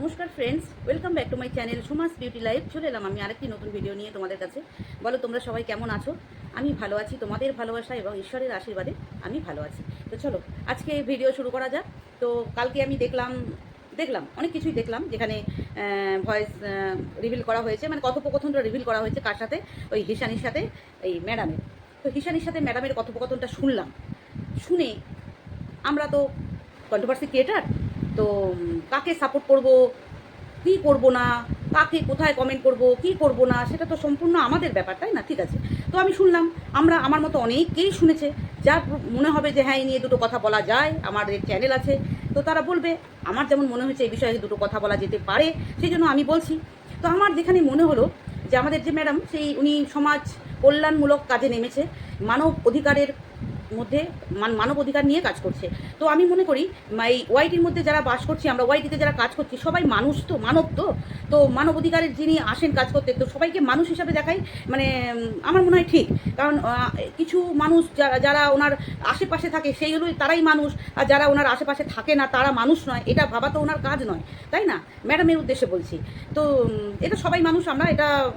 নমস্কার friends welcome back to my channel Suma's beauty life চলে এলাম আমি আরেকটি নতুন ভিডিও নিয়ে তোমাদের কাছে। বলো, তোমরা সবাই কেমন আছো? আমি ভালো আছি, তোমাদের ভালোবাসা এবং ঈশ্বরের আশীর্বাদে আমি ভালো আছি। তো চলো, আজকে ভিডিও শুরু করা যাক। তো কালকে আমি দেখলাম দেখলাম, অনেক কিছুই দেখলাম, যেখানে ভয়েস রিভিল করা হয়েছে। মানে কথোপকথনটা রিভিল করা হয়েছে কার সাথে? ওই হিসানির সাথে, এই ম্যাডামের তো হিসানির সাথে ম্যাডামের কথোপকথনটা শুনলাম। শুনে আমরা তো কন্ট্রোভার্সি ক্রিয়েটার তো কাকে সাপোর্ট করব? কি করব না? কাকে কোথায় কমেন্ট করব? কি করব না? সেটা তো সম্পূর্ণ আমাদের ব্যাপার, তাই না? ঠিক আছে? তো আমি শুনলাম, আমরা, আমার মতো অনেকেই শুনেছে, যার মনে হবে যে হ্যাঁ এই নিয়ে দুটো কথা বলা যায়, আমার চ্যানেল আছে। তো তারা বলবে, আমার যেমন মনে হয়েছে, এই বিষয়ে দুটো কথা বলা যেতে পারে, সেই জন্য আমি বলছি। তো আমার যেখানে মনে হলো যে, আমাদের যে ম্যাডাম, সেই উনি সমাজ কল্যাণমূলক কাজে নেমেছে, মানব অধিকারের মধ্যে মান- মানব অধিকার নিয়ে কাজ করছে। তো আমি মনে করি এই ওয়াইটির মধ্যে যারা বাস করছি, আমরা ওয়াইটিতে যারা কাজ করছি, সবাই মানুষ তো, মানব তো। তো মানব অধিকারের যিনি আসেন কাজ করতে, তো সবাইকে মানুষ হিসাবে দেখাই মানে আমার মনে হয় ঠিক। কারণ কিছু মানুষ যারা যারা ওনার আশেপাশে থাকে, সেই সেইগুলোই তারাই মানুষ, আর যারা ওনার আশেপাশে থাকে না, তারা মানুষ নয়। এটা ভাবা তো ওনার কাজ নয়, তাই না? ম্যাডামের উদ্দেশ্যে বলছি। তো এটা সবাই মানুষ, আমরা এটা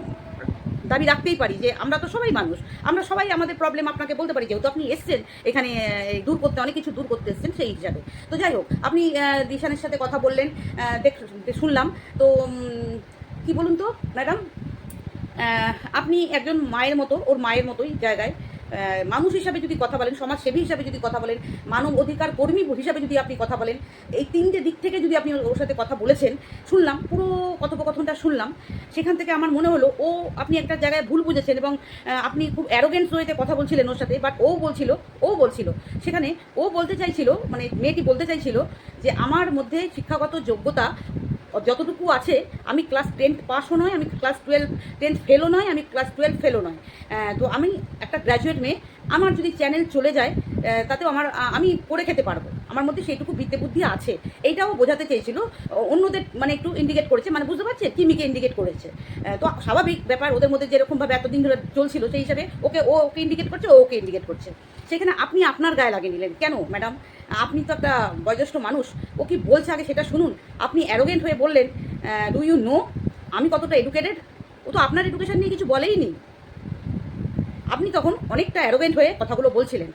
দাবি রাখতেই পারি যে আমরা তো সবাই মানুষ। আমরা সবাই আমাদের প্রবলেম আপনাকে বলতে পারি, যেহেতু আপনি এসছেন এখানে দূর করতে, অনেক কিছু দূর করতে এসছেন সেই হিসাবে। তো যাই হোক, আপনি দিশানের সাথে কথা বললেন দেখ শুনলাম। তো কি বলুন তো, ম্যাডাম? আপনি একজন মায়ের মতো, ওর মায়ের মতোই জায়গায়। মানুষ হিসাবে যদি কথা বলেন, সমাজসেবী হিসাবে যদি কথা বলেন, মানব অধিকার কর্মী হিসাবে যদি আপনি কথা বলেন, এই তিনটে দিক থেকে যদি আপনি ওর সাথে কথা বলেছেন, শুনলাম, পুরো কথোপকথনটা শুনলাম, সেখান থেকে আমার মনে হলো, ও আপনি একটা জায়গায় ভুল বুঝেছেন এবং আপনি খুব অ্যারোগেন্স ওয়েতে কথা বলছিলেন ওর সাথে বাট ও বলছিল ও বলছিল, সেখানে ও বলতে চাইছিল মানে মেয়েটি বলতে চাইছিল যে, আমার মধ্যে শিক্ষাগত যোগ্যতা যতটুকু আছে, আমি ক্লাস টেন্থ পাসও নয়, আমি ক্লাস টুয়েলভ টেন্থ ফেলও নয়, আমি ক্লাস টুয়েলভ ফেলও নয়। তো আমি একটা গ্র্যাজুয়েট মেয়ে, আমার যদি চ্যানেল চলে যায় তাতেও আমার আমি করে খেতে পারব। আমার মধ্যে সেইটুকু বিদ্যে বুদ্ধি আছে। এইটাও বোঝাতে চেয়েছিল। অন্যদের মানে একটু ইন্ডিকেট করেছে। মানে বুঝতে পারছে কিমিকে ইন্ডিকেট করেছে। তো স্বাভাবিক ব্যাপার, ওদের মধ্যে যেরকমভাবে এতদিন ধরে চলছিল, সেই হিসাবে ওকে ও ওকে ইন্ডিকেট করছে, ও ওকে ইন্ডিকেট করছে। সেখানে আপনি আপনার গায়ে লাগিয়ে নিলেন। কেন, ম্যাডাম? আপনি তো একটা বয়োজ্যেষ্ঠ মানুষ। ও কি বলছে আগে সেটা শুনুন। আপনি অ্যারোগেন্ট হয়ে বললেন ডু ইউ নো আমি কতটা এডুকেটেড ও তো আপনার এডুকেশন নিয়ে কিছু বলেই নি আপনি তখন অনেকটা অ্যারোগেন্ট হয়ে কথাগুলো বলছিলেন।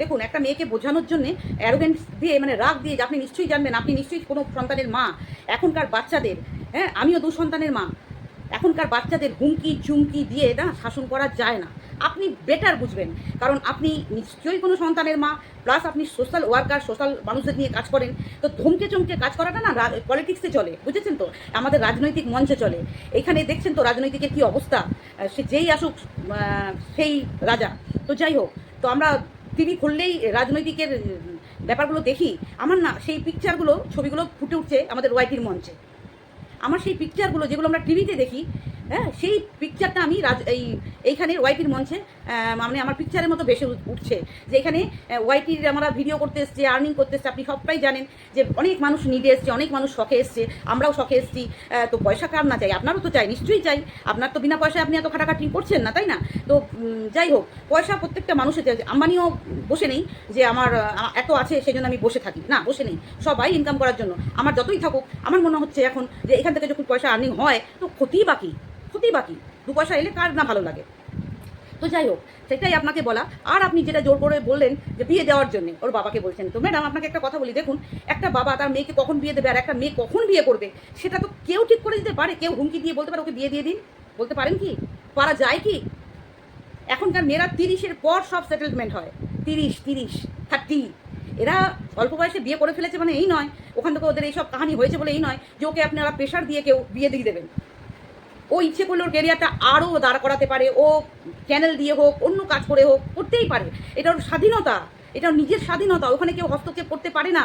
দেখুন, একটা মেয়েকে বোঝানোর জন্য অ্যারোগেন্ট দিয়ে মানে রাগ দিয়ে যে আপনি নিশ্চয়ই জানবেন, আপনি নিশ্চয়ই কোনো সন্তানের মা, এখনকার বাচ্চাদের। হ্যাঁ আমিও দু সন্তানের মা। এখনকার বাচ্চাদের হুমকি চুমকি দিয়ে না শাসন করা যায় না। আপনি বেটার বুঝবেন, কারণ আপনি নিশ্চয়ই কোনো সন্তানের মা প্লাস আপনি সোশ্যাল ওয়ার্কার সোশ্যাল মানুষদের নিয়ে কাজ করেন। তো ধমকে, চমকে কাজ করাটা না পলিটিক্সে চলে, বুঝেছেন তো? আমাদের রাজনৈতিক মঞ্চে চলে। এখানে দেখছেন তো রাজনৈতিকের কী অবস্থা? সে যেই আসুক সেই রাজা। তো যাই হোক, তো আমরা টিভি খুললেই রাজনৈতিকের ব্যাপারগুলো দেখি। আমার না সেই পিকচারগুলো ছবিগুলো ফুটে উঠছে আমাদের ওয়াইটির মঞ্চে। আমার সেই পিকচারগুলো যেগুলো আমরা টিভিতে দেখি হ্যাঁ সেই পিকচারটা আমি রাজ, এই এইখানে ওয়াইটির মঞ্চে মানে আমার পিকচারের মতো উঠ- উঠছে। যে এখানে ওয়াইটির আমরা ভিডিও করতে এসছে আর্নিং করতে এসছে, আপনি সবটাই জানেন যে অনেক মানুষ নিডে এসছে, অনেক মানুষ শখে এসছে, আমরাও শখে এসছি তো পয়সা কার না চাই? আপনারও তো চাই, নিশ্চয়ই চাই। আপনার তো বিনা পয়সায় আপনি এত খাটাখাটি করছেন না, তাই না? তো যাই হোক, পয়সা প্রত্যেকটা মানুষের চাই। আম্বানিও বসে নেই যে আমার এত আছে সেই জন্য আমি বসে থাকি। না, বসে নেই। সবাই ইনকাম করার জন্য। আমার যতই থাকুক, আমার মনে হচ্ছে এখন যে এখান থেকে যখন পয়সা আর্নিং হয়, তো ক্ষতি বাকি। ক্ষতি বাকি, দু পয়সা এলে কার না ভালো লাগে? তো যাই হোক, সেটাই আপনাকে বলা। আর আপনি যেটা জোর করে বললেন যে বিয়ে দেওয়ার জন্য, ওর বাবাকে বলছেন তো। ম্যাডাম, আপনাকে একটা কথা বলি, দেখুন, একটা বাবা তার মেয়েকে কখন বিয়ে দেবে আর একটা মেয়ে কখন বিয়ে করবে, সেটা তো কেউ ঠিক করে দিতে পারে, কেউ হুমকি দিয়ে বলতে পারে, ওকে বিয়ে দিয়ে দিন। বলতে পারেন কি? পারা যায় কি? এখনকার মেয়েরা তিরিশের পর সব সেটেলমেন্ট হয়। তিরিশ তিরিশ থার্টি এরা অল্প বয়সে বিয়ে করে ফেলেছে মানে এই নয়। ওখান থেকে ওদের এইসব কাহিনী হয়েছে বলে এই নয় যে ওকে আপনারা প্রেশার দিয়ে কেউ বিয়ে দিয়ে দেবেন। ও ইচ্ছে করলে ওর ক্যারিয়ারটা আরও দাঁড় করাতে পারে, ও চ্যানেল দিয়ে হোক, অন্য কাজ করে হোক, করতেই পারে। এটা ওর স্বাধীনতা, এটা নিজের স্বাধীনতা, ওখানে কেউ হস্তক্ষেপ করতে পারে না।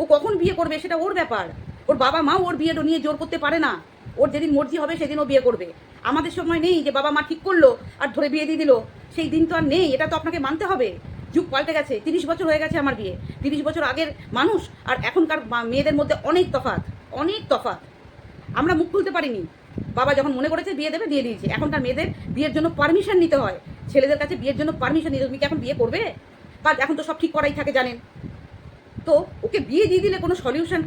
ও কখন বিয়ে করবে সেটা ওর ব্যাপার। ওর বাবা মা ওর বিয়ে নিয়ে জোর করতে পারে না। ওর যেদিন মর্জি হবে সেদিন ও বিয়ে করবে। আমাদের সময় নেই যে বাবা মা ঠিক করল আর ধরে বিয়ে দিয়ে দিল। সেই দিন তো আর নেই, এটা তো আপনাকে মানতে হবে। যুগ পাল্টে গেছে, তিরিশ বছর হয়ে গেছে আমার বিয়ে। তিরিশ বছর আগের মানুষ আর এখনকার মেয়েদের মধ্যে অনেক তফাৎ অনেক তফাৎ। আমরা মুখ খুলতে পারিনি। বাবা যখন মনে করেছে বিয়ে দেবে, দিয়ে দিয়েছে। এখনকার মেয়েদের বিয়ের জন্য পারমিশন নিতে হয়। ছেলেদের কাছে বিয়ের জন্য পারমিশন নিতে তুমি কি এখন বিয়ে করবে? কাজ এখন তো সব ঠিক করাই থাকে, জানেন। তো ওকে বিয়ে দিয়ে দিলে কোনো সলিউশন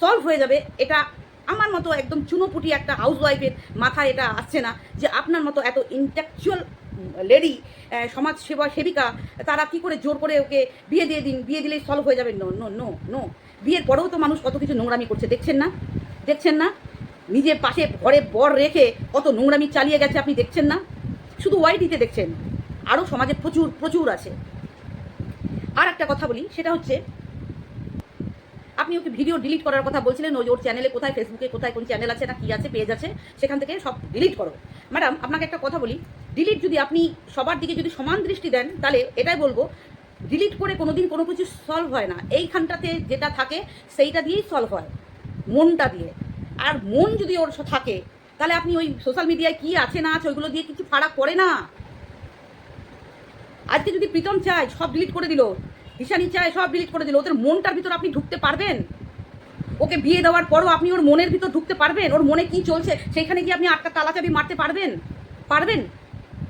সলভ হয়ে যাবে। এটা আমার মতো একদম চুনোপুটি একটা হাউস ওয়াইফের মাথায় এটা আসছে না যে আপনার মতো এত ইন্টেকচুয়াল লেডি সমাজ সেবা সেবিকা, তারা কি করে জোর করে ওকে বিয়ে দিয়ে দিন? বিয়ে দিলেই সলভ হয়ে যাবে? নো নো নো নো বিয়ের পরেও তো মানুষ কত কিছু নোংরামি করছে। দেখছেন না? দেখছেন না? নিজের পাশে ঘরে বর রেখে কত নোংরামি চালিয়ে গেছে আপনি দেখছেন না? শুধু ওয়াইটিতে দেখছেন। আরও সমাজে প্রচুর প্রচুর আছে। আর একটা কথা বলি, সেটা হচ্ছে, আপনি ওকে ভিডিও ডিলিট করার কথা বলছিলেন, ওই ওর চ্যানেলে কোথায় ফেসবুকে কোথায়, কোন চ্যানেল আছে, না কি আছে পেজ আছে, সেখান থেকে সব ডিলিট করো। ম্যাডাম আপনাকে একটা কথা বলি ডিলিট যদি আপনি সবার দিকে যদি সমান দৃষ্টি দেন, তাহলে এটাই বলব ডিলিট করে কোনোদিন কোনো কিছু সলভ হয় না। এইখানটাতে যেটা থাকে, সেইটা দিয়েই সলভ হয়, মনটা দিয়ে। আর মন যদি ওর থাকে, তাহলে আপনি ওই সোশ্যাল মিডিয়ায় কি আছে না আছে ওইগুলো দিয়ে কিছু ফারাক পড়ে না। আজকে যদি প্রীতম চায়, সব ডিলিট করে দিল, ঈশানি চায়, সব ডিলিট করে দিল, ওদের মনটার ভিতর আপনি ঢুকতে পারবেন? ওকে বিয়ে দেওয়ার পরও আপনি ওর মনের ভিতর ঢুকতে পারবেন? ওর মনে কি চলছে? সেখানে গিয়ে আপনি আটকা তালা চাবি মারতে পারবেন? পারবেন?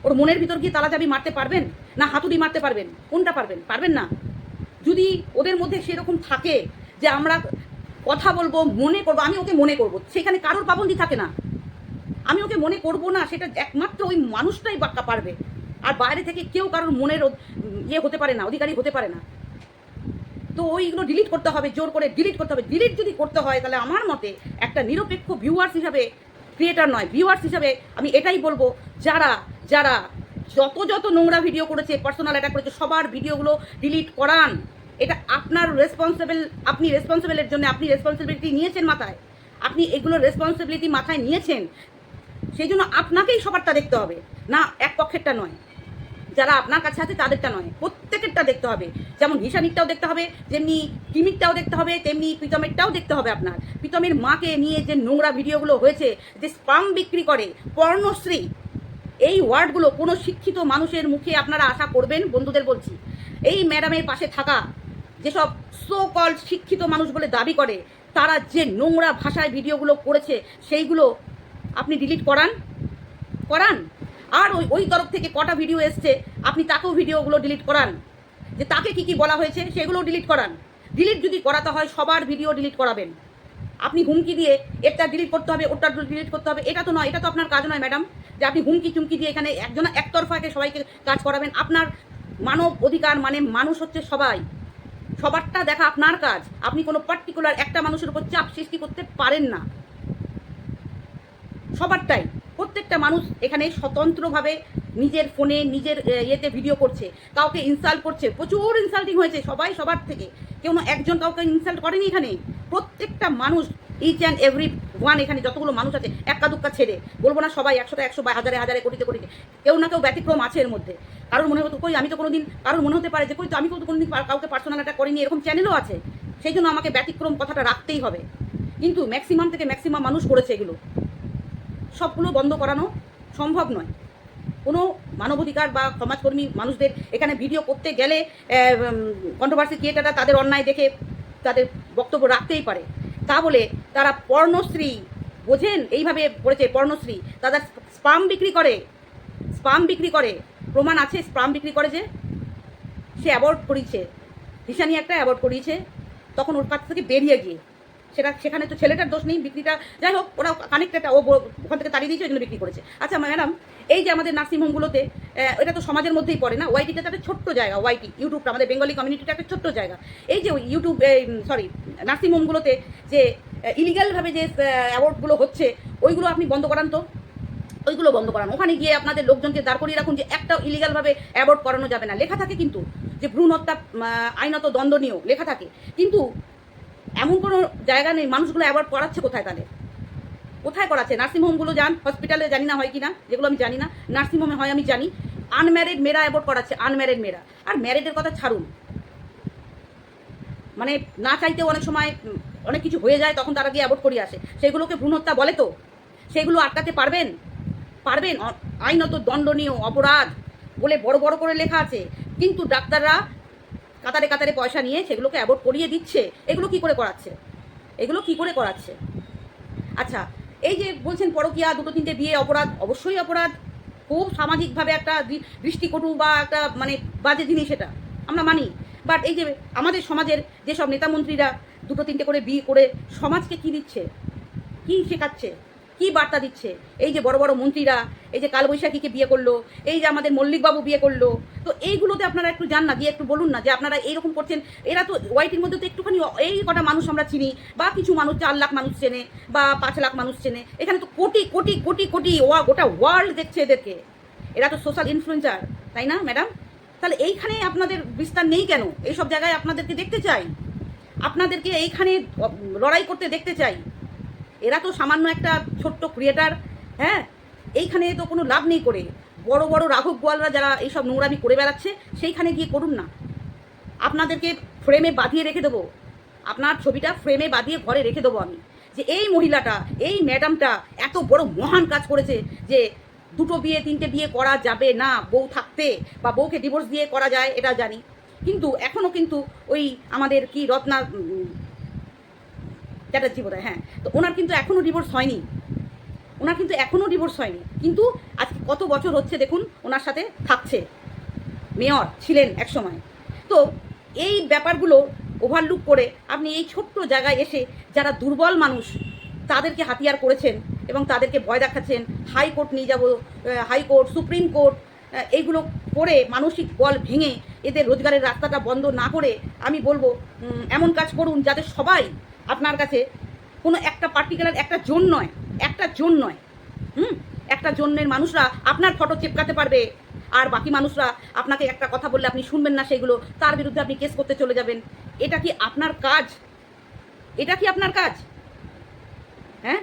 ওর মনের ভিতর গিয়ে তালা চাবি মারতে পারবেন? না হাতুড়ি মারতে পারবেন? কোনটা পারবেন? পারবেন না। যদি ওদের মধ্যে সেরকম থাকে যে আমরা কথা বলব, মনে করব, আমি ওকে মনে করব। সেখানে কারোর পাবন্দি থাকে না। আমি ওকে মনে করব না, সেটা একমাত্র ওই মানুষটাই বাক্কা পারবে। আর বাইরে থেকে কেউ কারোর মনের ইয়ে হতে পারে না, অধিকারী হতে পারে না। তো ওইগুলো ডিলিট করতে হবে, জোর করে ডিলিট করতে হবে। ডিলিট যদি করতে হয়, তাহলে আমার মতে একটা নিরপেক্ষ ভিউয়ার্স হিসাবে ক্রিয়েটার নয় ভিউয়ার্স হিসাবে আমি এটাই বলব, যারা যারা যত যত নোংরা ভিডিও করেছে পার্সোনাল অ্যাটাক করেছে, সবার ভিডিওগুলো ডিলিট করান। এটা আপনার রেসপন্সিবল আপনি রেসপন্সিবলের জন্য আপনি রেসপন্সিবিলিটি নিয়েছেন মাথায়। আপনি এগুলো রেসপন্সিবিলিটি মাথায় নিয়েছেন সেই জন্য আপনাকেই সবারটা দেখতে হবে। না, এক পক্ষেরটা নয়। যারা আপনার কাছে আছে, তাদেরটা নয়। প্রত্যেকেরটা দেখতে হবে। যেমন হিসানিকটাও দেখতে হবে যেমনি কিমিকটাও দেখতে হবে, তেমনি প্রীতমেরটাও দেখতে হবে আপনার। প্রীতমের মাকে নিয়ে যে নোংরা ভিডিওগুলো হয়েছে, যে স্পাম বিক্রি করে, পর্ণশ্রী, এই ওয়ার্ডগুলো কোনো শিক্ষিত মানুষের মুখে আপনারা আশা করবেন? বন্ধুদের বলছি, এই ম্যাডামের পাশে থাকা যেসব সো কল শিক্ষিত মানুষ বলে দাবি করে, তারা যে নোংরা ভাষায় ভিডিওগুলো করেছে, সেইগুলো আপনি ডিলিট করান? করান? আর ওই ওই তরফ থেকে কটা ভিডিও এসছে, আপনি তাকেও ভিডিওগুলো ডিলিট করান? যে তাকে কি কি বলা হয়েছে সেগুলো ডিলিট করান। ডিলিট যদি করাতে হয়, সবার ভিডিও ডিলিট করাবেন। আপনি হুমকি দিয়ে, এটা ডিলিট করতে হবে, ওটা ডিলিট করতে হবে, এটা তো নয়, এটা তো আপনার কাজ নয় ম্যাডাম যে আপনি হুমকি চুমকি দিয়ে এখানে একজন একতরফাকে সবাইকে কাজ করাবেন, আপনার মানব অধিকার মানে মানুষ হচ্ছে সবাই। সবারটা দেখা আপনার কাজ। আপনি কোনো পার্টিকুলার একটা মানুষের উপর চাপ সৃষ্টি করতে পারেন না। সবারটাই। প্রত্যেকটা মানুষ এখানে স্বতন্ত্রভাবে নিজের ফোনে নিজের ইয়েতে ভিডিও করছে, কাউকে ইনসাল্ট করছে। প্রচুর ইনসাল্টিং হয়েছে সবাই সবার থেকে। কেউ একজন কাউকে ইনসাল্ট করেনি এখানে। প্রত্যেকটা মানুষ ইচ অ্যান্ড এভরি ওয়ান এখানে যতগুলো মানুষ আছে এক্কা দুক্কা ছেড়ে। বলব না সবাই একশোটা একশো বা হাজারে হাজারে, কোটিতে কোটিতে। কেউ না কেউ ব্যতিক্রম আছে এর মধ্যে। কারোর মনে হতো, কই আমি তো কোনোদিন, কারোর মনে হতে পারে যে, কই তো আমি তো কোনোদিন কাউকে পার্সোনাল একটা করিনি, এরকম চ্যানেলও আছে। সেই জন্য আমাকে ব্যতিক্রম কথাটা রাখতেই হবে। কিন্তু ম্যাক্সিমাম থেকে ম্যাক্সিমাম মানুষ করেছে এগুলো। সবগুলো বন্ধ করানো সম্ভব নয়। কোনো মানবাধিকার বা সমাজকর্মী মানুষদের এখানে ভিডিও করতে গেলে কন্ট্রোভার্সি ক্রিয়েটাররা তাদের অন্যায় দেখে তাদের বক্তব্য রাখতেই পারে। তা বলে তারা পর্ণশ্রী, বোঝেন? এইভাবে পড়েছে পর্ণশ্রী। তারা স্পাম বিক্রি করে। স্পাম বিক্রি করে। প্রমাণ আছে, স্পাম বিক্রি করে যে সে অ্যাবর্ট করিয়েছে। হিসানি একটা অ্যাবর্ট করিয়েছে। তখন ওর কাছ থেকে বেরিয়ে গিয়ে সেটা সেখানে তো ছেলেটার দোষ নেই, বিক্রিটা যাই হোক, ওরা কানেক্টেডটা ও ওখান থেকে তাড়িয়ে দিয়েছে, ওই জন্য বিক্রি করেছে। আচ্ছা ম্যাডাম এই যে আমাদের নার্সিংহোমগুলোতে এটা তো সমাজের মধ্যেই পড়ে না? ওয়াইটিটা একটা ছোট্ট জায়গা ওয়াইটি ইউটিউবটা আমাদের বেঙ্গলি কমিউনিটিটা একটা ছোট্ট জায়গা। এই যে ইউটিউব সরি নার্সিংহোমগুলোতে যে ইলিগালভাবে যে অ্যাওয়ার্ডগুলো হচ্ছে, ওইগুলো আপনি বন্ধ করান তো? ওইগুলো বন্ধ করান। ওখানে গিয়ে আপনাদের লোকজনকে দাঁড় করিয়ে রাখুন যে একটা ইলিগালভাবে অ্যাবর্ট করানো যাবে না। লেখা থাকে কিন্তু যে ভ্রূণ হত্যা আইনত দণ্ডনীয়, লেখা থাকে। কিন্তু এমন কোনো জায়গা নেই, মানুষগুলো অ্যাবর্ট করাচ্ছে কোথায় তাহলে? কোথায় করাচ্ছে নার্সিংহোমগুলো যান, হসপিটালে জানি না হয় কি না, যেগুলো আমি জানি না, নার্সিংহোমে হয় আমি জানি, আনম্যারিড মেয়েরা অ্যাবর্ট করাচ্ছে আনম্যারিড মেয়েরা। আর ম্যারিডের কথা ছাড়ুন। মানে না চাইতেও অনেক সময় অনেক কিছু হয়ে যায়, তখন তারা গিয়ে অ্যাবর্ট করিয়ে আসে। সেগুলোকে ভ্রূণ হত্যা বলে তো? সেগুলো আটকাতে পারবেন? পারবেন? আইনত দণ্ডনীয় অপরাধ বলে বড় বড় করে লেখা আছে। কিন্তু ডাক্তাররা কাতারে কাতারে পয়সা নিয়ে সেগুলোকে অ্যাবর্ট করিয়ে দিচ্ছে, এগুলো কি করে করাচ্ছে? এগুলো কি করে করাচ্ছে? আচ্ছা এই যে বলছেন পরকিয়া, দুটো তিনটে বিয়ে অপরাধ, অবশ্যই অপরাধ। খুব সামাজিকভাবে একটা দৃষ্টিকটু বা একটা মানে বাজে জিনিস এটা, আমরা মানি। বাট এই যে আমাদের সমাজের যেসব নেতা মন্ত্রীরা দুটো তিনটে করে বিয়ে করে সমাজকে কি দিচ্ছে? কি শেখাচ্ছে? কি বার্তা দিচ্ছে? এই যে বড় বড় মন্ত্রীরা, এই যে কালবৈশাখীকে বিয়ে করল, এই যে আমাদের মল্লিকবাবু বিয়ে করল, তো এইগুলোতে আপনারা একটু জান না, গিয়ে একটু বলুন না যে আপনারা এইরকম করছেন। এরা তো ওয়াইটির মধ্যে তো একটুখানি এই কটা মানুষ আমরা চিনি, বা কিছু মানুষ, চার লাখ মানুষ চেনে, বা পাঁচ লাখ মানুষ চেনে। এখানে তো কোটি কোটি কোটি কোটি, ওয়া, গোটা ওয়ার্ল্ড দেখছে এদেরকে। এরা তো সোশ্যাল ইনফ্লুয়েন্সার তাই না ম্যাডাম তাহলে এইখানে আপনাদের বিস্তার নেই কেন? এইসব জায়গায় আপনাদেরকে দেখতে চাই। আপনাদেরকে এইখানে লড়াই করতে দেখতে চাই। এরা তো সামান্য একটা ছোট্ট ক্রিয়েটার হ্যাঁ? এইখানে তো কোনো লাভ নেই করে। বড় বড় রাঘব গোয়ালরা যারা এইসব নোংরামি করে বেড়াচ্ছে, সেইখানে গিয়ে করুন না। আপনাদেরকে ফ্রেমে বাঁধিয়ে রেখে দেবো। আপনার ছবিটা ফ্রেমে বাঁধিয়ে ঘরে রেখে দেবো আমি। যে এই মহিলাটা, এই ম্যাডামটা এত বড় মহান কাজ করেছে যে দুটো বিয়ে, তিনটে বিয়ে করা যাবে না বউ থাকতে বা বউকে ডিভোর্স দিয়ে করা যায়, এটা জানি। কিন্তু এখনও কিন্তু ওই আমাদের কি রত্না চ্যাটার্জি বোধ হ্যাঁ। তো ওনার কিন্তু এখনও ডিভোর্স হয়নি। ওনার কিন্তু এখনও ডিভোর্স হয়নি। কিন্তু আজকে কত বছর হচ্ছে দেখুন, ওনার সাথে থাকছে। মেয়র ছিলেন একসময়। তো এই ব্যাপারগুলো ওভারলুক করে আপনি এই ছোট্ট জায়গায় এসে যারা দুর্বল মানুষ, তাদেরকে হাতিয়ার করেছেন এবং তাদেরকে ভয় দেখাচ্ছেন, হাইকোর্ট নিয়ে যাব হাইকোর্ট, সুপ্রিম কোর্ট এইগুলো করে মানসিক বল ভেঙে এদের রোজগারের রাস্তাটা বন্ধ না করে আমি বলব এমন কাজ করুন যাতে সবাই আপনার কাছে কোনো একটা পার্টিকুলার একটা জোন নয়, একটা জোন নয়। হুম? একটা জন্যের মানুষরা আপনার ফটো চিপকাতে পারবে, আর বাকি মানুষরা আপনাকে একটা কথা বললে আপনি শুনবেন না সেগুলো, তার বিরুদ্ধে আপনি কেস করতে চলে যাবেন। এটা কি আপনার কাজ? এটা কি আপনার কাজ? হ্যাঁ?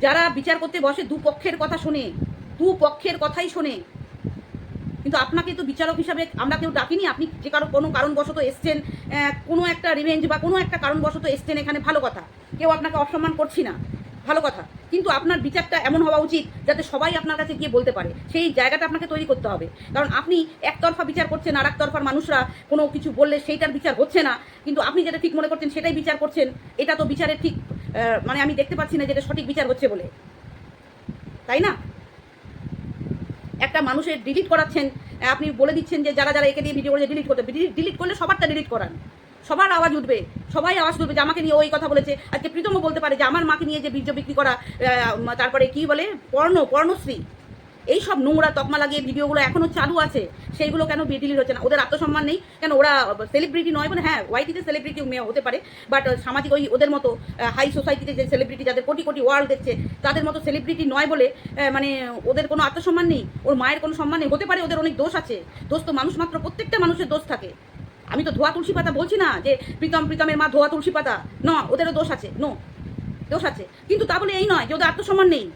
যারা বিচার করতে বসে দু পক্ষের কথা শোনে, দু পক্ষের কথাই শোনে কিন্তু আপনাকে তো বিচারক হিসাবে আমরা কেউ ডাকিনি, আপনি যে কারও কোনো কারণবশত এসছেন কোনো একটা রিভেঞ্জ বা কোনো একটা কারণবশত এসছেন এখানে, ভালো কথা। কেউ আপনাকে অসম্মান করছি না, ভালো কথা। কিন্তু আপনার বিচারটা এমন হওয়া উচিত যাতে সবাই আপনার কাছে গিয়ে বলতে পারে, সেই জায়গাটা আপনাকে তৈরি করতে হবে। কারণ আপনি একতরফা বিচার করছেন আর একতরফার মানুষরা কোনো কিছু বললে সেইটার বিচার হচ্ছে না, কিন্তু আপনি যেটা ঠিক মনে করছেন সেটাই বিচার করছেন, এটা তো বিচারের ঠিক মানে আমি দেখতে পাচ্ছি না যেটা সঠিক বিচার হচ্ছে বলে। তাই না? একটা মানুষের ডিলিট করাচ্ছেন, আপনি বলে দিচ্ছেন যে যারা যারা একে দিয়ে ভিডিও করে ডিলিট করতে ডিলিট করলে সবারটা ডিলিট করান। সবার আওয়াজ উঠবে, সবাই আওয়াজ উঠবে যে আমাকে নিয়ে ওই কথা বলেছে। আজকে প্রীতমও বলতে পারে যে আমার মাকে নিয়ে যে বীর্য বিক্রি করা তারপরে কি বলে? পর্ণ, পর্ণশ্রী। এই সব নোংরা তকমা লাগিয়ে ভিডিওগুলো এখনও চালু আছে, সেইগুলো কেন ডিলিট হচ্ছে না? ওদের আত্মসম্মান নেই। কেন ওরা সেলিব্রিটি নয় বলে? হ্যাঁ ওয়াইটিতে সেলিব্রিটি মেয়ে হতে পারে বাট সামাজিক ওই ওদের মতো হাই সোসাইটিতে যে সেলিব্রিটি যাদের কোটি কোটি ওয়ার্ল্ড দেখছে, তাদের মতো সেলিব্রিটি নয় বলে মানে ওদের কোনো আত্মসম্মান নেই, ওর মায়ের কোনো সম্মান নেই। হতে পারে ওদের অনেক দোষ আছে, দোষ তো মানুষ মাত্র প্রত্যেকটা মানুষের দোষ থাকে। আমি তো ধোয়া তুলসী পাতা বলছি না যে প্রীতম, প্রীতমের মা ধোয়া তুলসী পাতা, ন, ওদেরও দোষ আছে নো দোষ আছে। কিন্তু তা বলে এই নয় যে ওদের আত্মসম্মান নেই।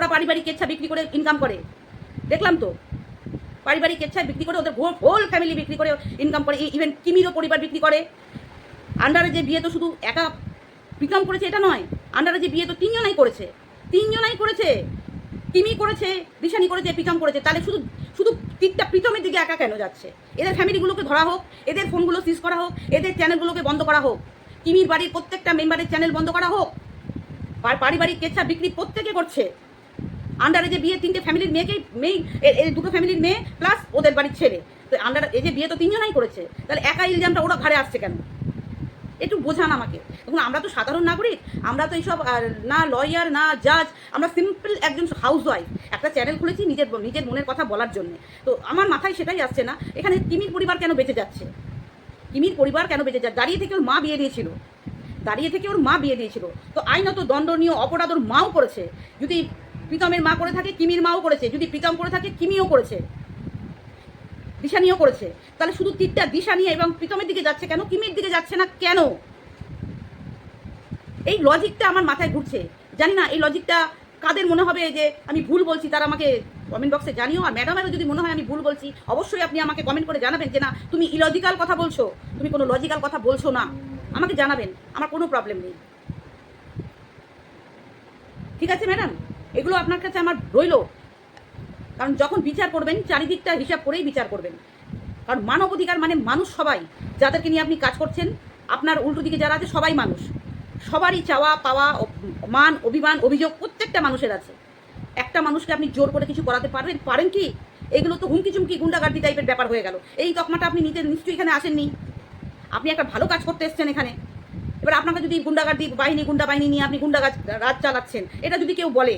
ওরা পারিবারিক কেচ্ছা বিক্রি করে ইনকাম করে। দেখলাম তো। পারিবারিক কেচ্ছা বিক্রি করে ওদের হোল ফ্যামিলি বিক্রি করে ইনকাম করে। ইভেন কিমিরও পরিবার বিক্রি করে। আন্ডারে যে বিয়ে তো শুধু একা প্রীতম করেছে, এটা নয়। আন্ডারে যে বিয়ে তো তিনজনাই করেছে। তিনজনাই করেছে। কিমি করেছে, দিশানি করেছে প্রীতম করেছে। তাহলে শুধু শুধু টিকটা প্রীতমের দিকে একা কেন যাচ্ছে? এদের ফ্যামিলিগুলোকে ধরা হোক, এদের ফোনগুলো সিজ করা হোক, এদের চ্যানেলগুলোকে বন্ধ করা হোক, কিমির বাড়ির প্রত্যেকটা মেম্বারের চ্যানেল বন্ধ করা হোক। আর পারিবারিক কেচ্ছা বিক্রি প্রত্যেকে করছে। আন্ডারে যে বিয়ে তিনটে ফ্যামিলির মেয়েকেই মেয়ে এই দুটো ফ্যামিলির মেয়ে প্লাস ওদের বাড়ির ছেলে। তো আন্ডার এই যে বিয়ে তো তিনজনাই করেছে, তাহলে একা ইলজামটা ওরা ঘাড়ে আসছে কেন? একটু বোঝান আমাকে। দেখুন, আমরা তো সাধারণ নাগরিক, আমরা তো এইসব না লয়ার না জাজ আমরা সিম্পল একজন হাউস ওয়াইফ একটা চ্যানেল খুলেছি নিজের নিজের মনের কথা বলার জন্য। তো আমার মাথায় সেটাই আসছে না, এখানে তিমির পরিবার কেন বেঁচে যাচ্ছে? তিমির পরিবার কেন বেঁচে যাচ্ছে? দাঁড়িয়ে থেকে ওর মা বিয়ে দিয়েছিল। দাঁড়িয়ে থেকে ওর মা বিয়ে দিয়েছিল। তো আইনত দণ্ডনীয় অপরাধ ওর মাও করেছে। যদি প্রীতমের মা করে থাকে, কিমির মাও করেছে। যদি প্রীতম করে থাকে, কিমিও করেছে। দিশানিও করেছে। তাহলে শুধু তীরটা দিশানি এবং প্রীতমের দিকে যাচ্ছে কেন? কিমির দিকে যাচ্ছে না কেন? এই লজিকটা আমার মাথায় ঘুরছে। জানি না, এই লজিকটা কাদের মনে হবে যে আমি ভুল বলছি, তারা আমাকে কমেন্ট বক্সে জানিও। আর ম্যাডামেরও যদি মনে হয় আমি ভুল বলছি, অবশ্যই আপনি আমাকে কমেন্ট করে জানাবেন যে না, তুমি ইলজিক্যাল কথা বলছো। তুমি কোনো লজিক্যাল কথা বলছো না। আমাকে জানাবেন, আমার কোনো প্রবলেম নেই। ঠিক আছে ম্যাডাম এগুলো আপনার কাছে আমার রইল। কারণ যখন বিচার করবেন, চারিদিকটা হিসাব করেই বিচার করবেন। কারণ মানব অধিকার মানে মানুষ সবাই। যাদেরকে নিয়ে আপনি কাজ করছেন, আপনার উল্টো দিকে যারা আছে সবাই মানুষ। সবারই চাওয়া, পাওয়া মান, অভিমান, অভিযোগ প্রত্যেকটা মানুষের আছে। একটা মানুষকে আপনি জোর করে কিছু করাতে পারবেন? পারেন কি? এগুলো তো হুমকি চুমকি গুন্ডাগার্দি টাইপের ব্যাপার হয়ে গেল। এই তকমাটা আপনি নিজে নিশ্চয়ই এখানে আসেননি। আপনি একটা ভালো কাজ করতে এসছেন এখানে। এবার আপনাকে যদি গুন্ডাগার্দি বাহিনী গুন্ডা বাহিনী নিয়ে আপনি গুন্ডা রাজ চালাচ্ছেন, এটা যদি কেউ বলে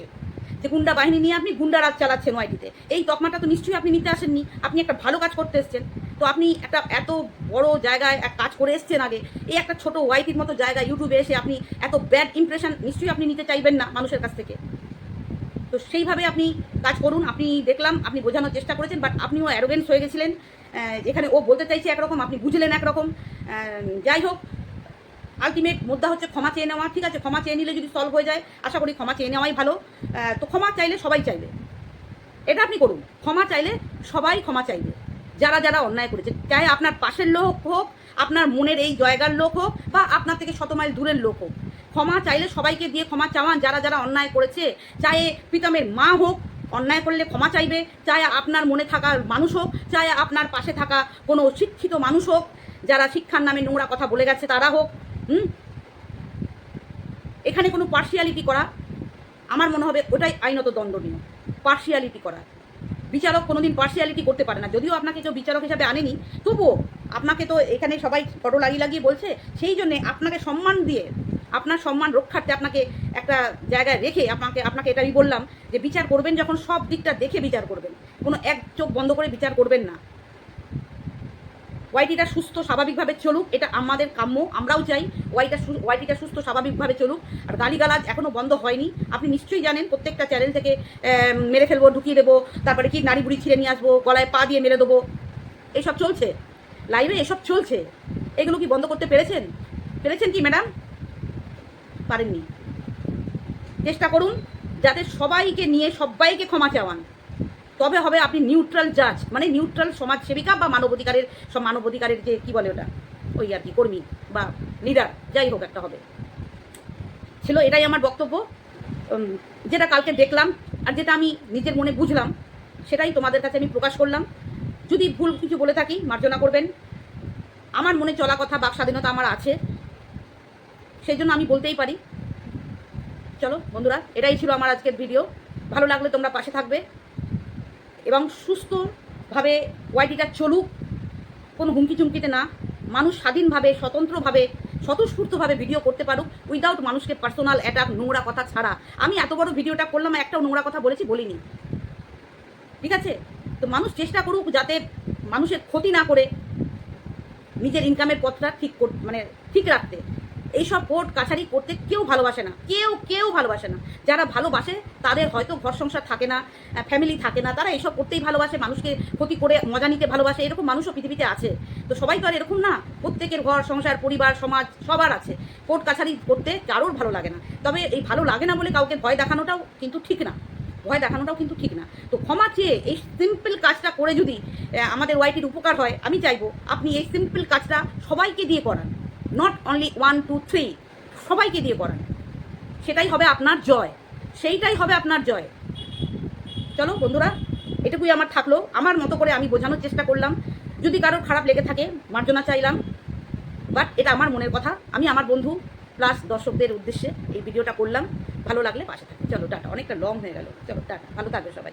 যে গুন্ডা বাহিনী নিয়ে আপনি গুন্ডা রাজ চালাচ্ছেন ওয়াইটিতে। এই তকমাটা তো নিশ্চয়ই আপনি নিতে আসেননি। আপনি একটা ভালো কাজ করতে এসেছেন। তো আপনি একটা এত বড় জায়গায় এক কাজ করে এসছেন আগে। এই একটা ছোট ওয়াইটির মতো জায়গায় ইউটিউবে এসে আপনি এত ব্যাড ইমপ্রেশন নিশ্চয়ই আপনি নিতে চাইবেন না মানুষের কাছ থেকে। তো সেইভাবে আপনি কাজ করুন। আপনি দেখলাম, আপনি বোঝানোর চেষ্টা করেছেন বাট আপনিও অ্যারোগেন্স হয়ে গেছিলেন। যেখানে ও বলতে চাইছে একরকম, আপনি বুঝলেন একরকম। যাই হোক আলটিমেট মুদ্রা হচ্ছে ক্ষমা চেয়ে নেওয়া, ঠিক আছে? ক্ষমা চেয়ে নিলে যদি সলভ হয়ে যায়, আশা করি ক্ষমা চেয়ে নেওয়াই ভালো। তো ক্ষমা চাইলে সবাই চাইবে। এটা আপনি করুন। ক্ষমা চাইলে সবাই ক্ষমা চাইবে। যারা যারা অন্যায় করেছে, চাই আপনার পাশের লোক হোক, আপনার মনের এই জায়গার লোক হোক, বা আপনার থেকে শত মাইল দূরের লোক হোক। ক্ষমা চাইলে সবাইকে দিয়ে ক্ষমা চাওয়ান। যারা যারা অন্যায় করেছে চাहे প্রীতমের মা হোক, অন্যায় করলে ক্ষমা চাইবে। চাই আপনার মনে থাকা মানুষ হোক, চাই আপনার পাশে থাকা কোনো শিক্ষিত মানুষ হোক, যারা শিক্ষার নামে নোংরা কথা বলে গেছে তারা হোক। হুম? এখানে কোনো পার্সিয়ালিটি করা, আমার মনে হবে ওটাই আইনত দণ্ডনীয় পার্সিয়ালিটি করা। বিচারক কোনোদিন পার্সিয়ালিটি করতে পারে না। যদিও আপনাকে কেউ বিচারক হিসাবে আনেনি, তবুও আপনাকে তো এখানে সবাই ফটো লাগিয়ে লাগিয়ে বলছে, সেই জন্যে আপনাকে সম্মান দিয়ে, আপনার সম্মান রক্ষার্থে আপনাকে একটা জায়গায় রেখে আপনাকে আপনাকে এটা আমি বললাম যে বিচার করবেন যখন সব দিকটা দেখে বিচার করবেন। কোনো এক চোখ বন্ধ করে বিচার করবেন না। ওয়াইটিটা সুস্থ স্বাভাবিকভাবে চলুক, এটা আমাদের কাম্য, আমরাও চাই ওয়াইটা ওয়াইটিটা সুস্থ স্বাভাবিকভাবে চলুক। আর গালিগালাজ এখনও বন্ধ হয়নি। আপনি নিশ্চয়ই জানেন, প্রত্যেকটা চ্যানেল থেকে মেরে ফেলব, ঢুকিয়ে দেবো, তারপরে কি নারী বুড়ি ছিঁড়ে নিয়ে আসব, গলায় পা দিয়ে মেরে দেবো, এসব চলছে। লাইভে এসব চলছে। এগুলো কি বন্ধ করতে পেরেছেন? পেরেছেন কি, ম্যাডাম? পারেননি। চেষ্টা করুন, যাতে সবাইকে নিয়ে সবাইকে ক্ষমা চাওয়ান। তবে হবে আপনি নিউট্রাল জাজ মানে নিউট্রাল সমাজসেবিকা বা মানবাধিকারের সব মানবাধিকারের যে কি বলে ওটা? ওই আর কি, কর্মী বা লিডার যাই হোক একটা হবে। ছিল এটাই আমার বক্তব্য। যেটা কালকে দেখলাম আর যেটা আমি নিজের মনে বুঝলাম, সেটাই তোমাদের কাছে আমি প্রকাশ করলাম। যদি ভুল কিছু বলে থাকি, মার্জনা করবেন। আমার মনে চলা কথা, বাক স্বাধীনতা আমার আছে। সেই জন্য আমি বলতেই পারি। চলো বন্ধুরা, এটাই ছিল আমার আজকের ভিডিও ভালো লাগলে তোমরা পাশে থাকবে। এবং সুস্থভাবে ওয়াইটিটা চলুক, কোনো হুমকি চুমকিতে না। মানুষ স্বাধীনভাবে, স্বতন্ত্রভাবে, স্বতঃস্ফূর্তভাবে ভিডিও করতে পারুক উইদাউট মানুষকে পার্সোনাল অ্যাটাক নোংরা কথা ছাড়া। আমি এত বড় ভিডিওটা করলাম, একটাও নোংরা কথা বলেছি, বলিনি। ঠিক আছে? তো মানুষ চেষ্টা করুক যাতে মানুষের ক্ষতি না করে নিজের ইনকামের পথটা ঠিক মানে ঠিক রাখতে। এইসব কোর্ট, কাছারি করতে কেউ ভালোবাসে না। কেউ কেউ ভালোবাসে না। যারা ভালোবাসে, তাদের হয়তো ঘর সংসার থাকে না ফ্যামিলি থাকে না। তারা এইসব করতেই ভালোবাসে, মানুষকে ক্ষতি করে, মজা নিতে ভালোবাসে। এরকম মানুষও পৃথিবীতে আছে। তো সবাই তো আর এরকম না। প্রত্যেকের ঘর, সংসার, পরিবার, সমাজ সবার আছে। কোর্ট, কাছারি করতে কারোর ভালো লাগে না। তবে এই ভালো লাগে না বলে কাউকে ভয় দেখানোটাও কিন্তু ঠিক না। ভয় দেখানোটাও কিন্তু ঠিক না। তো ক্ষমা চেয়ে এই সিম্পল কাজটা করে যদি আমাদের ওয়াইটির উপকার হয়, আমি চাইব, আপনি এই সিম্পল কাজটা সবাইকে দিয়ে করান। Not only one two three সবাইকে দিয়ে করান সেটাই হবে আপনার জয়। সেইটাই হবে আপনার জয়। চলো বন্ধুরা, এটুকুই আমার থাকল। আমার মতো করে আমি বোঝানোর চেষ্টা করলাম। যদি কারোর খারাপ লেগে থাকে, মার্জনা চাইলাম। বাট এটা আমার মনের কথা। আমি আমার বন্ধু প্লাস দর্শকদের উদ্দেশ্যে এই ভিডিওটা করলাম। ভালো লাগলে পাশে থাকি। চলো টাটা। অনেকটা লং হয়ে গেল। চলো টাটা। ভালো থাকবে সবাই।